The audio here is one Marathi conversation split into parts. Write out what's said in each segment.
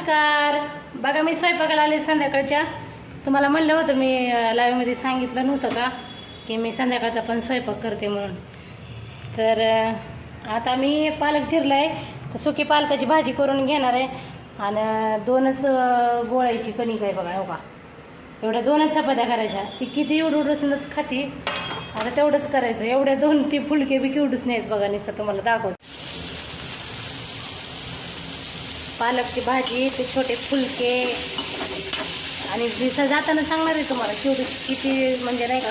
नमस्कार. बघा मी स्वयंपाकाला आले संध्याकाळच्या. तुम्हाला म्हणलं होतं मी लाईव्हमध्ये सांगितलं नव्हतं का की मी संध्याकाळचा पण स्वयंपाक करते म्हणून. तर आता मी पालक चिरला आहे तर सुकी पालकाची भाजी करून घेणार आहे. आणि दोनच गोळ्याची कणिक आहे बघा हो का. एवढ्या दोनच चपात्या करायच्या. ती किती एवढं एवढंच खाती. आता तेवढंच करायचं. एवढ्या दोन ती फुलके बी किवडूच नाहीत बघा नुसतं तुम्हाला दाखवत. पालकची भाजी ते छोटे फुलके. आणि दिसा जाताना सांगणार आहे तुम्हाला केवढी किती म्हणजे नाही का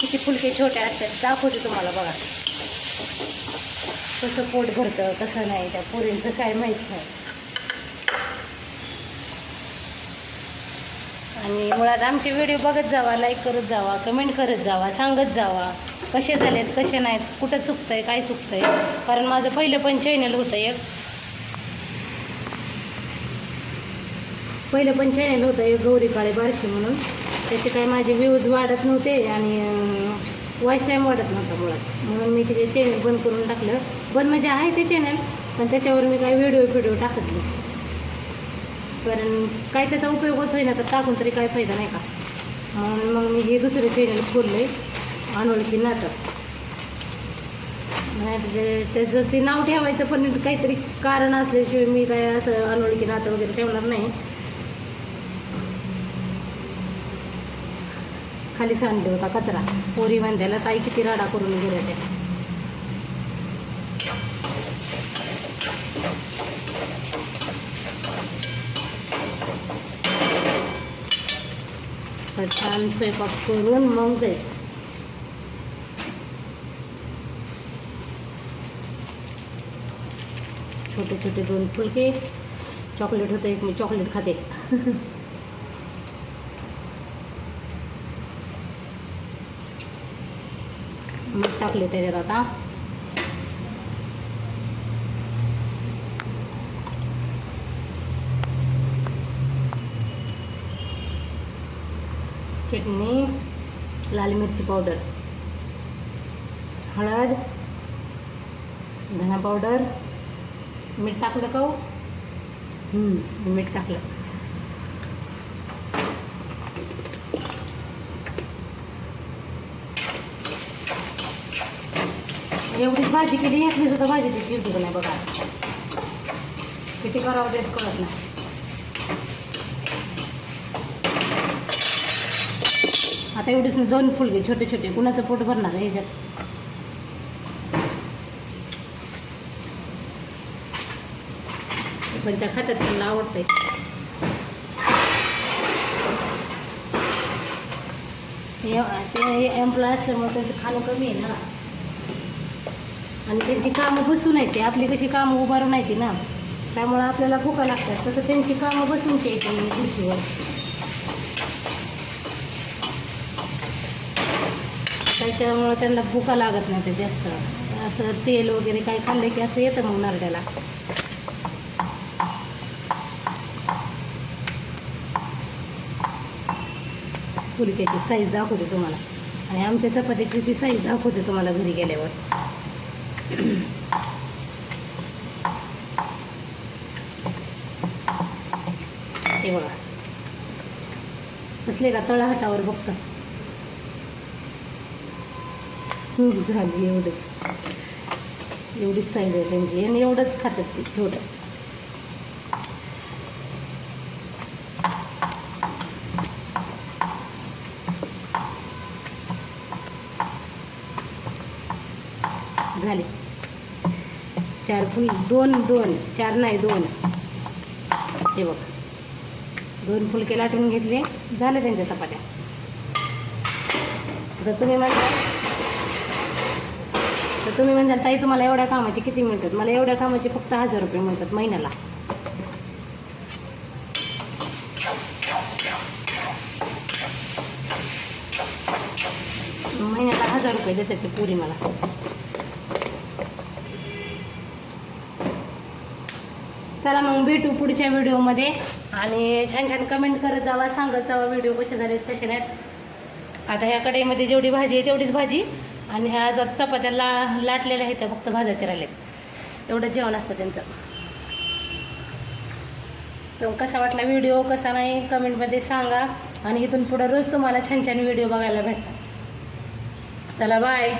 किती फुलके छोटे असतात दाखवते तुम्हाला बघा. कसं पोट भरतं कसं नाही त्या पोरींचं काय माहीत नाही. आणि मुळात आमचे व्हिडिओ बघत जावा लाईक करत जावा कमेंट करत जावा सांगत जावा. कसे झालेत कसे नाहीत कुठं चुकतंय काय चुकतंय. कारण माझं पहिलं पण चॅनल होतं एक. पहिलं पण चॅनल होतं एक गौरी काळे बारशी म्हणून. त्याचे काय माझे व्ह्यूज वाढत नव्हते आणि वॉइस टाईम वाढत नव्हता मुळात. म्हणून मी तिथे चॅनल बंद करून टाकलं. बंद म्हणजे आहे ते चॅनल पण त्याच्यावर मी काही व्हिडिओ व्हिडिओ टाकत नाही. कारण काय त्याचा उपयोगच होईना तर टाकून तरी काय फायदा नाही का? म्हणून मग मी हे दुसरं चॅनल खोललं आहे अनोळखी नातं नाही ते- त्याचं ते नाव ठेवायचं पण काहीतरी कारण असल्याशिवाय मी काय असं अनोळखी नातं वगैरे ठेवणार नाही. खाली सांडले होता कचरा. पोरी बांधायला ताई किती राडा करून गेल्या त्या. तर छान स्वयंपाक करून मग जाईल. छोटे छोटे दोन फुलके. चॉकलेट होतं एक मी चॉकलेट खाते मीठ टाकले त्याच्यात आता. चटणी लाल मिरची पावडर हळद धना पावडर मीठ टाकलं का हो? मीठ टाकलं. एवढीच भाजी केली यातली सुद्धा भाजी त्याची युट्यूब नाही बघा. किती करावं तेच कळत नाही. आता एवढीच नाही, दोन फुलगे छोटे छोटे कुणाचं पोट भरणार आहे ह्याच्यात? पण त्या खात्यात त्यांना आवडतंय. ते एम्प्लॉय असल्यामुळे त्यांचं खाणं कमी आहे ना. आणि त्यांची कामं बसून येते आपली कशी कामं उभारून नाही ती ना त्यामुळं आपल्याला भुका लागतात. तसं त्यांची कामं बसूनची येते खुर्चीवर. त्याच्यामुळं त्यांना भुका लागत नाही ते जास्त. असं तेल वगैरे काही खाल्लं की असं येतं मग नरड्याला. फुलक्याची साईज दाखवते तुम्हाला. आणि आमच्या चपातीची बी साईज दाखवते तुम्हाला घरी गेल्यावर. हे बघा. कसले का तळ हातावर बघता. खूप झाली एवढंच एवढीच साईज आहे त्यांची. आणि एवढंच खातात ते छोटं. झाले. चार फुल दोन दोन चार नाही दोन. हे बघ. दोन फुलके लाटून घेतले. झाले त्यांच्या चपात्या. तर तुम्ही म्हणता तर तुम्ही म्हणताल ताई तुम्हाला एवढ्या कामाचे किती मिळतात? मला एवढ्या कामाचे फक्त हजार रुपये मिळतात महिन्याला. महिन्याला हजार रुपये देतात ते पुरी मला. चला मग भेटू पुढच्या व्हिडिओमध्ये. आणि छान छान कमेंट करत जावा सांगत जावा व्हिडिओ कसे झालेत कसे नाहीत. आता ह्या कढईमध्ये जेवढी भाजी आहे तेवढीच भाजी. आणि ह्या जर चपात्या ला लाटलेल्या आहेत त्या फक्त भाजायच्या राहिल्यात. एवढं जेवण असतं त्यांचं. तर कसा वाटला व्हिडिओ कसा नाही कमेंटमध्ये सांगा. आणि इथून पुढं रोज तुम्हाला छान छान व्हिडिओ बघायला भेटतात. चला बाय